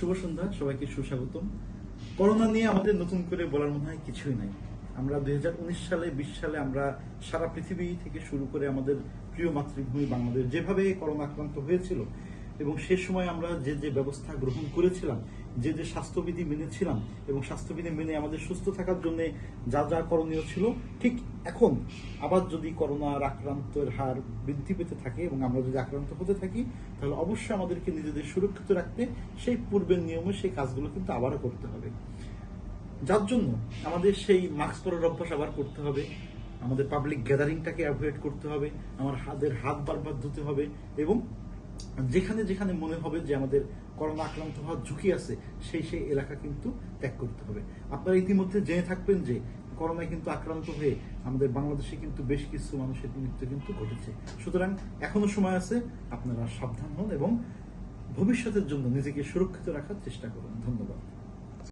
শুভ সন্ধ্যা, সবাইকে সুস্বাগতম। করোনা নিয়ে আমাদের নতুন করে বলার মনে হয় কিছুই নাই। আমরা দুই হাজার উনিশ সালে, বিশ সালে আমরা সারা পৃথিবী থেকে শুরু করে আমাদের প্রিয় মাতৃভূমি বাংলাদেশ যেভাবে করোনা আক্রান্ত হয়েছিল এবং সে সময় আমরা যে যে ব্যবস্থা গ্রহণ করেছিলাম, যে যে স্বাস্থ্যবিধি মেনেছিলাম এবং স্বাস্থ্যবিধি মেনে আমাদের সুস্থ থাকার জন্য যা যা করণীয় ছিল, ঠিক এখন আবার যদি করোনার আক্রান্তের হার বৃদ্ধি পেতে থাকে এবং আমরা যদি আক্রান্ত হতে থাকি, তাহলে অবশ্যই আমাদেরকে নিজেদের সুরক্ষিত রাখতে সেই পূর্বের নিয়মে সেই কাজগুলো কিন্তু আবারও করতে হবে। যার জন্য আমাদের সেই মাস্ক পরার অভ্যাস আবার করতে হবে, আমাদের পাবলিক গ্যাদারিংটাকে অ্যাভয়েড করতে হবে আমার হাতের হাত বারবার ধুতে হবে এবং যেখানে যেখানে মনে হবে যে আমাদের করোনা আক্রান্ত হওয়ার ঝুঁকি আছে, সেই সেই এলাকা কিন্তু ত্যাগ করতে হবে। আপনারা ইতিমধ্যে জেনে থাকবেন যে করোনায় কিন্তু আক্রান্ত হয়ে আমাদের বাংলাদেশে কিন্তু বেশ কিছু মানুষের মৃত্যু কিন্তু ঘটেছে। সুতরাং এখনও সময় আছে, আপনারা সাবধান হন এবং ভবিষ্যতের জন্য নিজেকে সুরক্ষিত রাখার চেষ্টা করুন। ধন্যবাদ।